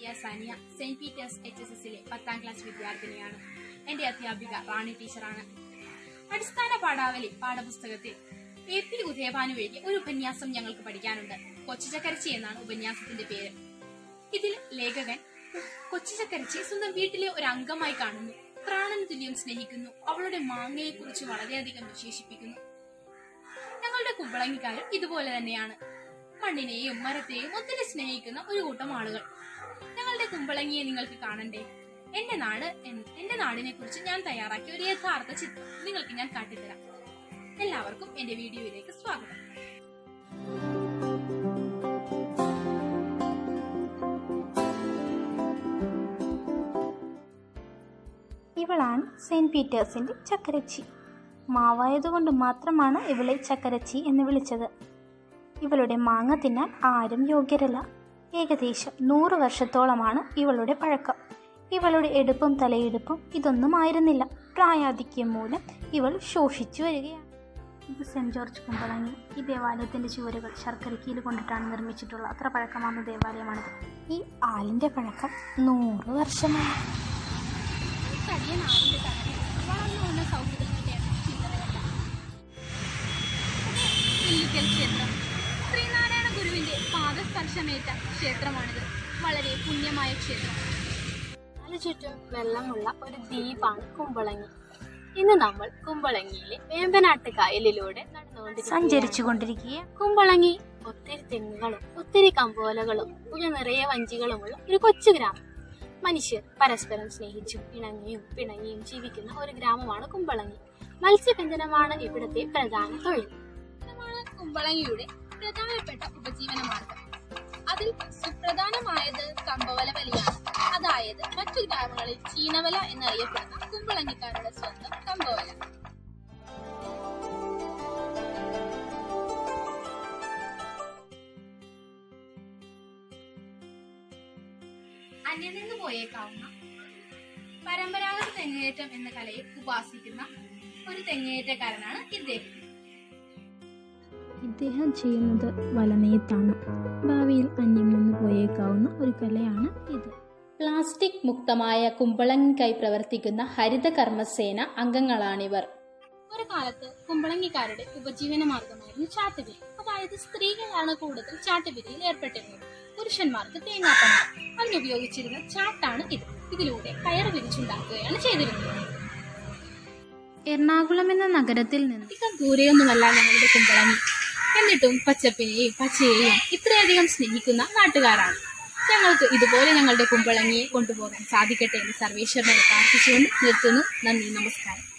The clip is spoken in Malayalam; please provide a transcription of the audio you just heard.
Maria Sania saint Peter's H S എസിലെ പത്താം ക്ലാസ് വിദ്യാർത്ഥിനിയാണ്. എന്റെ അധ്യാപിക റാണി ടീച്ചറാണ്. അടിസ്ഥാന പാഠാവലി പാഠപുസ്തകത്തിൽ എ പി ഉദയഭാനു വേണ്ടി ഒരു ഉപന്യാസം ഞങ്ങൾക്ക് പഠിക്കാനുണ്ട്. കൊച്ചുചക്കരച്ചി എന്നാണ് ഉപന്യാസത്തിന്റെ പേര്. ഇതിൽ ലേഖകൻ കൊച്ചുചക്കരച്ചി സ്വന്തം വീട്ടിലെ ഒരു അംഗമായി കാണുന്നു. പ്രാണൻ തുല്യം സ്നേഹിക്കുന്നു. അവളുടെ മാങ്ങയെ കുറിച്ച് വളരെയധികം വിശേഷിപ്പിക്കുന്നു. ഞങ്ങളുടെ കുമ്പളങ്ങിക്കാരും ഇതുപോലെ തന്നെയാണ്. മണ്ണിനെയും മരത്തെയും ഒത്തിരി സ്നേഹിക്കുന്ന ഒരു കൂട്ടം ആളുകൾ. ഞങ്ങളുടെ കുമ്പളങ്ങിയെ നിങ്ങൾക്ക് കാണണ്ടേ? എന്റെ നാട് എന്റെ നാടിനെ കുറിച്ച് ഞാൻ തയ്യാറാക്കിയ ഒരു യഥാർത്ഥ ചിത്രം നിങ്ങൾക്ക് ഞാൻ കാട്ടിത്തരാം. എല്ലാവർക്കും എന്റെ വീഡിയോയിലേക്ക് സ്വാഗതം. ഇവളാണ് സെയിന്റ് പീറ്റേഴ്സിന്റെ ചക്കരച്ചി. മാവായതുകൊണ്ട് മാത്രമാണ് ഇവളെ ചക്കരച്ചി എന്ന് വിളിച്ചത്. ഇവളുടെ മാങ്ങ തിന്നാൻ ആരും യോഗ്യരല്ല. ഏകദേശം നൂറ് വർഷത്തോളമാണ് ഇവളുടെ പഴക്കം. ഇവളുടെ എടുപ്പും തലയെടുപ്പും ഇതൊന്നും ആയിരുന്നില്ല പ്രായാധിക്യം മൂലം ഇവൾ ശോഷിച്ചു വരികയാണ്. ഇത് സെന്റ് ജോർജ് കുമ്പളങ്ങി. ഈ ദേവാലയത്തിന്റെ ചുവരുകൾ ശർക്കരക്കീൽ കൊണ്ടിട്ടാണ് നിർമ്മിച്ചിട്ടുള്ള അത്ര പഴക്കമാർന്ന ദേവാലയമാണിത്. ഈ ആലിന്റെ പഴക്കം നൂറ് വർഷമാണ്. തടിയ പാദസ്പർശമേറ്റ ക്ഷേത്രമാണിത്. വളരെ പുണ്യമായ ക്ഷേത്രം. നാലു ചുറ്റും വെള്ളമുള്ള ഒരു ദ്വീപാണ് കുമ്പളങ്ങി. ഇന്ന് നമ്മൾ കുമ്പളങ്ങിയിലെ വേമ്പനാട്ട് കായലിലൂടെ സഞ്ചരിച്ചു കൊണ്ടിരിക്കുക കുമ്പളങ്ങി ഒത്തിരി തെങ്ങുകളും ഒത്തിരി കമ്പോലകളും പുഴ നിറയെ വഞ്ചികളുമുള്ള ഒരു കൊച്ചു ഗ്രാമം. മനുഷ്യർ പരസ്പരം സ്നേഹിച്ചും ഇണങ്ങിയും പിണങ്ങിയും ജീവിക്കുന്ന ഒരു ഗ്രാമമാണ് കുമ്പളങ്ങി. മത്സ്യബന്ധനമാണ് ഇവിടുത്തെ പ്രധാന തൊഴിൽ. കുമ്പളങ്ങിയുടെ പ്രധാനപ്പെട്ട ഉപജീവന മാർഗം അതിൽ സുപ്രധാനമായത് കമ്പവല വലിയാണ് അതായത് മറ്റു ഗ്രാമങ്ങളിൽ ചീനവല എന്നറിയപ്പെടുന്ന കുമ്പളങ്ങിക്കാരുടെ സ്വന്തം കമ്പവല. അന്യനിന്ന് പോയേക്കാവുന്ന പരമ്പരാഗത തെങ്ങേറ്റം എന്ന കലയെ ഉപാസിക്കുന്ന ഒരു തെങ്ങേറ്റക്കാരനാണ് ഇദ്ദേഹം. ഇദ്ദേഹം ചെയ്യുന്നത് വലനെയ്ത്താണ് ഭാവിയിൽ അന്യം നിന്ന് പോയേക്കാവുന്ന ഒരു കലയാണ് ഇത്. പ്ലാസ്റ്റിക് മുക്തമായ കുമ്പളങ്ങിക്കായി പ്രവർത്തിക്കുന്ന ഹരിത കർമ്മസേന അംഗങ്ങളാണിവർ. ഒരു കാലത്ത് കുമ്പളങ്ങിക്കാരുടെ ഉപജീവന മാർഗമായിരുന്നു ചാട്ടുപിരി. അതായത് സ്ത്രീകളാണ് കൂടുതൽ ചാട്ടുപിരിയിൽ ഏർപ്പെട്ടിരുന്നത്. പുരുഷന്മാർക്ക് തേങ്ങാപ്പണ അതിനുപയോഗിച്ചിരുന്ന ചാട്ടാണ് ഇത്. ഇതിലൂടെ കയർ വിരിച്ചുണ്ടാക്കുകയാണ് ചെയ്തിരുന്നത്. എറണാകുളം എന്ന നഗരത്തിൽ നിന്ന് അധികം ദൂരെയൊന്നുമല്ല ഞങ്ങളുടെ കുമ്പളങ്ങി. എന്നിട്ടും പച്ചപ്പിനെയും പച്ചയെയും ഇത്രയധികം സ്നേഹിക്കുന്ന നാട്ടുകാരാണ്. ഞങ്ങൾക്ക് ഇതുപോലെ ഞങ്ങളുടെ കുമ്പളങ്ങിയെ കൊണ്ടുപോകാൻ സാധിക്കട്ടെ എന്ന് സർവേശ്വരനെ പ്രാർത്ഥിച്ചുകൊണ്ട് നിർത്തുന്നു. നന്ദി നമസ്കാരം.